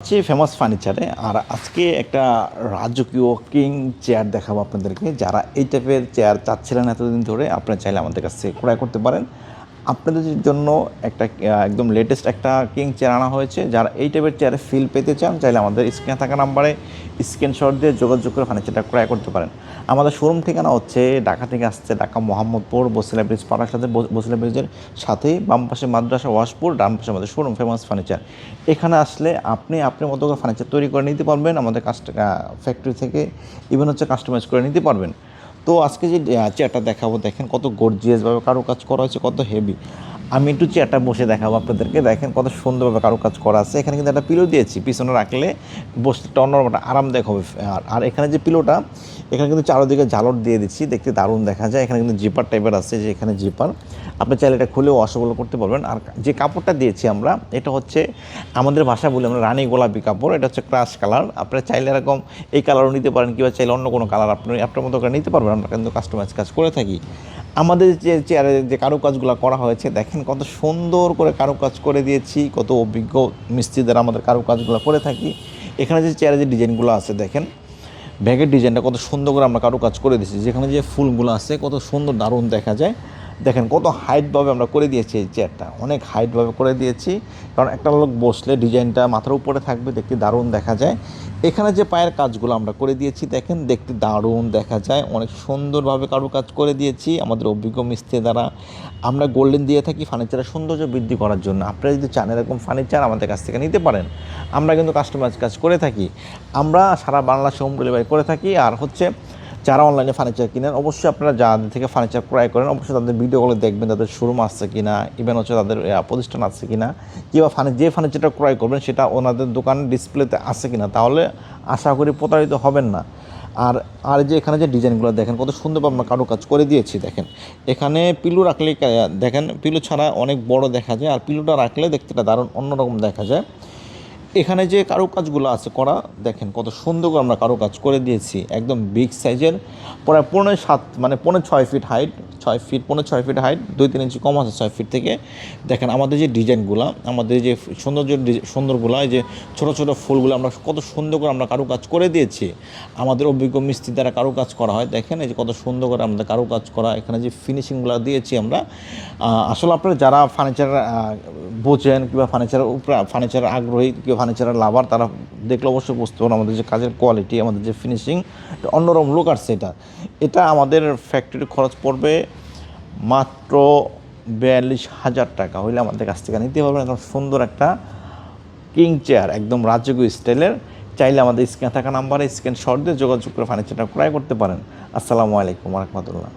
হচ্ছে ফেমাস ফার্নিচারে আর আজকে একটা রাজকীয় কিং চেয়ার দেখাবো আপনাদেরকে। যারা এই টাইপের চেয়ার চাচ্ছিলেন এতদিন ধরে, আপনারা চাইলে আমাদের কাছে ক্রয় করতে পারেন। আপনাদের জন্য একটা একদম লেটেস্ট একটা কিং চেয়ার আনা হয়েছে। যারা এই টাইপের চেয়ারে ফিল পেতে চান, চাইলে আমাদের স্ক্রিনে থাকা নাম্বারে স্ক্রিনশট দিয়ে যোগাযোগ করে ফার্নিচারটা ক্রয় করতে পারেন। আমাদের শোরুম ঠিকানা হচ্ছে ঢাকা থেকে আসছে ঢাকা মোহাম্মদপুর, বসিলা ব্রিজ পাড়ার সাথে বস- বসিলা ব্রিজের সাথেই। বাম পাশে মাদ্রাসা, ওয়াশপুর, ডান পাশে আমাদের শোরুম ফেমাস ফার্নিচার এখানে আসলে আপনি আপনার মতো করে ফার্নিচার তৈরি করে নিতে পারবেন। আমাদের কাস্ট ফ্যাক্টরি থেকে ইভেন হচ্ছে কাস্টমাইজ করে নিতে পারবেন। তো আজকে যে চেয়ারটা দেখাবো দেখেন কত গর্জিয়াসভাবে কারও কাজ করা হয়েছে কত হেভি আমি একটু চেয়ারটা বসে দেখাবো আপনাদেরকে। দেখেন কত সুন্দরভাবে কারও কাজ করা আছে। এখানে কিন্তু একটা পিলো দিয়েছি। পিছনে রাখলে বসতে একটা আরামদায়ক হবে। আর আর এখানে যে পিলোটা এখানে কিন্তু চারোদিকে ঝালর দিয়ে দিচ্ছি। দেখতে দারুণ দেখা যায়। এখানে কিন্তু জিপার টাইপের আছে যে এখানে জিপার আপনি চাইলে এটা খুলেও ওয়াশেবল করতে পারবেন। আর যে কাপড়টা দিয়েছি আমরা, এটা হচ্ছে আমাদের ভাষা বলি আমরা রানী গোলাপি কাপড়। এটা হচ্ছে ক্রাশ কালার আপনারা চাইলে এরকম এই কালারও নিতে পারেন, কিংবা চাইলে অন্য কোনো কালার আপনি আপনার মতো করে নিতে পারবেন। আমরা কিন্তু কাস্টমাইজ কাজ করে থাকি। আমাদের যে চেয়ারে যে কারুকাজগুলো করা হয়েছে, দেখেন কত সুন্দর করে কারুকাজ করে দিয়েছি, কত অভিজ্ঞ মিস্ত্রিদের আমাদের কারুকাজগুলো করে থাকি। এখানে যে চেয়ারে যে ডিজাইনগুলো আছে, দেখেন, ব্যাগের ডিজাইনটা কত সুন্দর করে আমরা কারুকাজ করে দিয়েছি। যেখানে যে ফুলগুলো আছে, কত সুন্দর দারুণ দেখা যায়। দেখেন কত হাইটভাবে আমরা করে দিয়েছি এই চেয়ারটা অনেক হাইটভাবে করে দিয়েছি। কারণ একটা লোক বসলে ডিজাইনটা মাথার উপরে থাকবে, দেখতে দারুণ দেখা যায়। এখানে যে পায়ের কাজগুলো আমরা করে দিয়েছি, দেখেন, দেখতে দারুণ দেখা যায়। অনেক সুন্দরভাবে কারুকাজ করে দিয়েছি আমাদের অভিজ্ঞ মিস্ত্রি দ্বারা। আমরা গোল্ডেন দিয়ে থাকি ফার্নিচারের সৌন্দর্য বৃদ্ধি করার জন্য। আপনারা যদি চান এরকম ফার্নিচার আমাদের কাছ থেকে নিতে পারেন, আমরা কিন্তু কাস্টমাইজ কাজ করে থাকি। আমরা সারা বাংলা হোম ডেলিভারি করে থাকি। আর হচ্ছে যারা অনলাইনে ফার্নিচার কিনেন, অবশ্যই আপনারা যাদের থেকে ফার্নিচার ক্রয় করেন, অবশ্যই তাদের ভিডিওগুলো দেখবেন, তাদের শোরুম আসছে কিনা ইভেন হচ্ছে তাদের প্রতিষ্ঠান আছে কিনা, কিংবা ফার্নি যে ফার্নিচারটা ক্রয় করবেন, সেটা ওনাদের দোকান ডিসপ্লেতে আছে কি না তাহলে আশা করি প্রতারিত হবেন না। আর আর যে এখানে যে ডিজাইনগুলো দেখেন, কত সুন্দরভাবে আমরা কারও কাজ করে দিয়েছি, দেখেন। এখানে পিলু রাখলে দেখেন পিলু ছাড়া অনেক বড় দেখা যায়, আর পিলুটা রাখলে দেখতে দারুণ অন্যরকম দেখা যায়। এখানে যে কারুকাজগুলো আছে করা, দেখেন কত সুন্দর করে আমরা কারুকাজ করে দিয়েছি, একদম বিগ সাইজের প্রায় পনেরো সাত মানে পনেরো ছয় ফিট হাইট ছয় ফিট পনেরো ছয় ফিট হাইট দুই তিন ইঞ্চি কম আছে ছয় ফিট থেকে। দেখেন আমাদের যে ডিজাইনগুলো, আমাদের যে সৌন্দর্য সুন্দরগুলো যে ছোটো ছোটো ফুলগুলো আমরা কত সুন্দর করে আমরা কারুকাজ করে দিয়েছি। আমাদের অভিজ্ঞ মিস্ত্রি দ্বারা কারুকাজ করা হয়, দেখেন এই যে কত সুন্দর করে আমাদের কারুকাজ করা, এখানে যে ফিনিশিংগুলো দিয়েছি আমরা। আসলে আপনারা যারা ফার্নিচার বোঝেন কিংবা ফার্নিচারের উপরে ফার্নিচারের আগ্রহী কিংবা ফার্নিচারের লাভার, তারা দেখলে অবশ্যই বুঝতে পারেন আমাদের যে কাজের কোয়ালিটি আমাদের যে ফিনিশিং অন্যরকম লুক আসছে এটা। এটা আমাদের ফ্যাক্টরির খরচ পড়বে মাত্র বিয়াল্লিশ হাজার টাকা। হইলে আমাদের কাছ থেকে নিতে পারবেন একদম সুন্দর একটা কিং চেয়ার একদম রাজকীয় স্টাইলের চাইলে আমাদের স্ক্রিনে থাকা নাম্বারে স্ক্রিন শট দিয়ে যোগাযোগ করে ফার্নিচারটা ক্রয় করতে পারেন। আসসালামু আলাইকুম রহমতুল্লাহ।